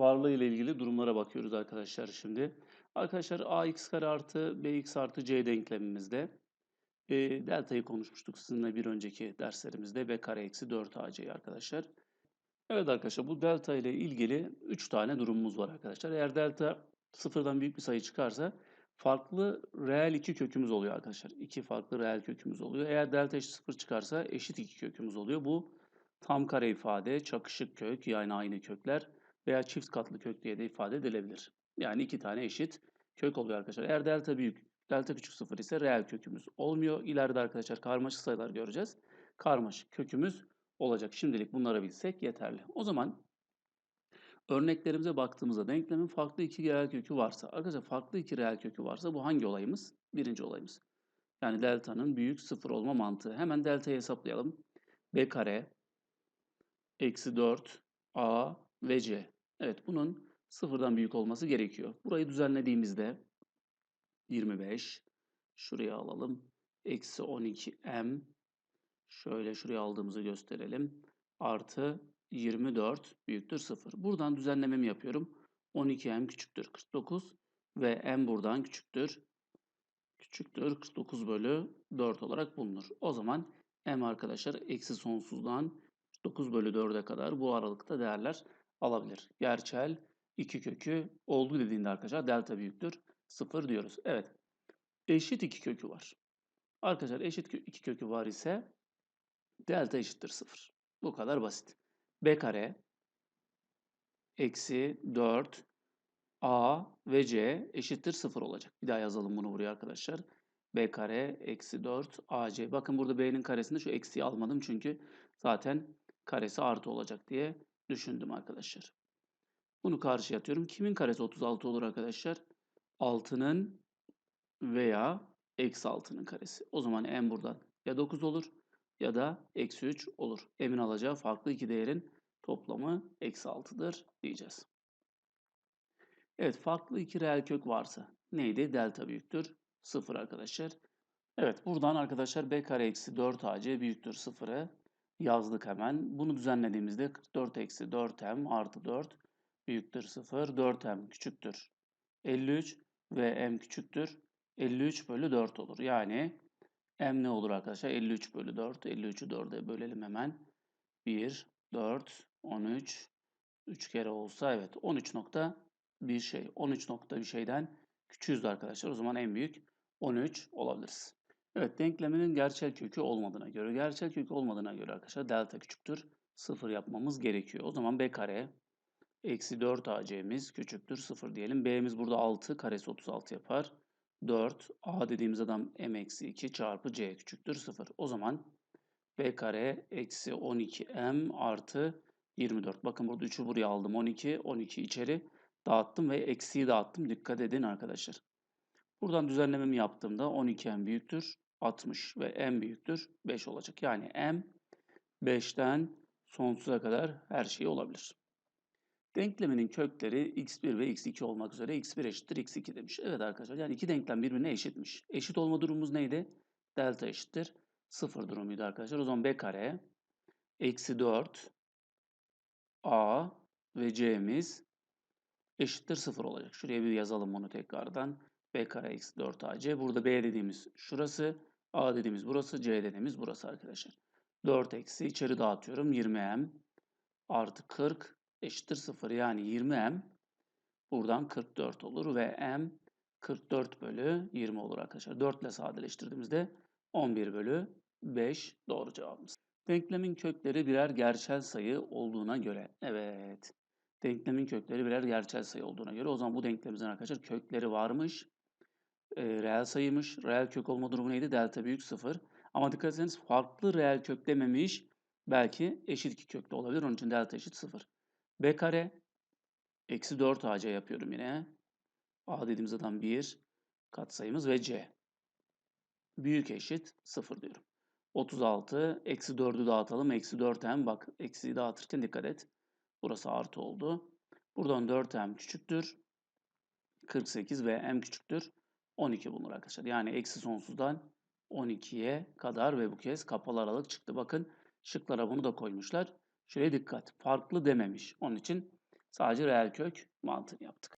varlığı ile ilgili durumlara bakıyoruz arkadaşlar şimdi. Arkadaşlar ax kare artı bx artı c denklemimizde e, delta'yı konuşmuştuk sizinle bir önceki derslerimizde b kare eksi 4ac arkadaşlar. Evet arkadaşlar bu delta ile ilgili 3 tane durumumuz var arkadaşlar. Eğer delta sıfırdan büyük bir sayı çıkarsa farklı reel iki kökümüz oluyor arkadaşlar. İki farklı reel kökümüz oluyor. Eğer delta eşit sıfır çıkarsa eşit iki kökümüz oluyor. Bu tam kare ifade, çakışık kök yani aynı kökler veya çift katlı kök diye de ifade edilebilir. Yani iki tane eşit kök oluyor arkadaşlar. Eğer delta büyük, delta küçük sıfır ise reel kökümüz olmuyor. İleride arkadaşlar karmaşık sayılar göreceğiz. Karmaşık kökümüz olacak. Şimdilik bunları bilsek yeterli. O zaman örneklerimize baktığımızda denklemin farklı iki reel kökü varsa, arkadaşlar farklı iki reel kökü varsa bu hangi olayımız? Birinci olayımız. Yani delta'nın büyük sıfır olma mantığı. Hemen delta'yı hesaplayalım. b kare eksi 4 a ve c. Evet bunun sıfırdan büyük olması gerekiyor. Burayı düzenlediğimizde 25 şuraya alalım. Eksi 12m şöyle şuraya aldığımızı gösterelim. Artı 24 büyüktür 0. Buradan düzenlememi yapıyorum. 12m küçüktür 49 ve m buradan küçüktür. Küçüktür 49 bölü 4 olarak bulunur. O zaman m arkadaşlar eksi sonsuzdan 9 bölü 4'e kadar bu aralıkta değerler alabilir. Gerçel 2 kökü oldu dediğinde arkadaşlar delta büyüktür 0 diyoruz. Evet. Eşit 2 kökü var. Arkadaşlar eşit 2 kökü var ise delta eşittir 0. Bu kadar basit. b kare eksi 4 a ve c eşittir 0 olacak. Bir daha yazalım bunu buraya arkadaşlar. b kare eksi 4 ac. Bakın burada b'nin karesinde şu eksiği almadım çünkü zaten karesi artı olacak diye düşündüm arkadaşlar. Bunu karşıya atıyorum. Kimin karesi 36 olur arkadaşlar? 6'nın veya eksi 6'nın karesi. O zaman m buradan ya 9 olur ya da eksi 3 olur. M'in alacağı farklı iki değerin toplamı eksi 6'dır diyeceğiz. Evet farklı iki reel kök varsa neydi? Delta büyüktür 0 arkadaşlar. Evet buradan arkadaşlar b kare eksi 4 ac büyüktür 0'ı yazdık hemen. Bunu düzenlediğimizde 44 eksi 4m artı 4 büyüktür 0. 4m küçüktür 53 ve m küçüktür 53 bölü 4 olur. Yani m ne olur arkadaşlar? 53 bölü 4. 53'ü 4'e bölelim hemen. 1, 4, 13. 3 kere olsa evet 13 nokta bir şey. 13 nokta bir şeyden küçüğüz arkadaşlar. O zaman en büyük 13 olabiliriz. Evet denkleminin gerçel kökü olmadığına göre, gerçel kökü olmadığına göre arkadaşlar delta küçüktür 0 yapmamız gerekiyor. O zaman b kare eksi 4 ac'miz küçüktür 0 diyelim. b'miz burada 6 karesi 36 yapar. 4 a dediğimiz adam m eksi 2 çarpı c küçüktür 0. O zaman b kare eksi 12m artı 24. Bakın burada 3'ü buraya aldım 12. 12 içeri dağıttım ve eksiği dağıttım. Dikkat edin arkadaşlar. Buradan düzenlememi yaptığımda 12m büyüktür 60 ve m büyüktür 5 olacak. Yani m 5'ten sonsuza kadar her şey olabilir. Denkleminin kökleri x1 ve x2 olmak üzere x1 eşittir x2 demiş. Evet arkadaşlar yani iki denklem birbirine eşitmiş. Eşit olma durumumuz neydi? Delta eşittir 0 durumuydu arkadaşlar. O zaman b kare eksi 4 a ve c'miz eşittir 0 olacak. Şuraya bir yazalım bunu tekrardan b kare eksi 4 ac. Burada b dediğimiz şurası, a dediğimiz burası, c dediğimiz burası arkadaşlar. 4 eksi içeri dağıtıyorum 20m artı 40 eşittir 0 yani 20m buradan 44 olur ve m 44 bölü 20 olur arkadaşlar. 4 ile sadeleştirdiğimizde 11 bölü 5 doğru cevabımız. Denklemin kökleri birer gerçel sayı olduğuna göre. Evet. Denklemin kökleri birer gerçel sayı olduğuna göre o zaman bu denklemimizin arkadaşlar kökleri varmış reel sayıymış. Reel kök olma durumu neydi? Delta büyük 0. Ama dikkat etseniz farklı reel kök dememiş. Belki eşit iki kökte olabilir. Onun için delta eşit 0. B kare eksi 4 AC yapıyorum yine. A dediğimiz adam 1 katsayımız ve C. Büyük eşit 0 diyorum. 36 eksi 4'ü dağıtalım. Eksi 4m bak eksiyi dağıtırken dikkat et. Burası artı oldu. Buradan 4m küçüktür. 48 ve m küçüktür. 12 bulunur arkadaşlar. Yani eksi sonsuzdan 12'ye kadar ve bu kez kapalı aralık çıktı. Bakın şıklara bunu da koymuşlar. Şuraya dikkat. Farklı dememiş. Onun için Sadece reel kök mantığını yaptık.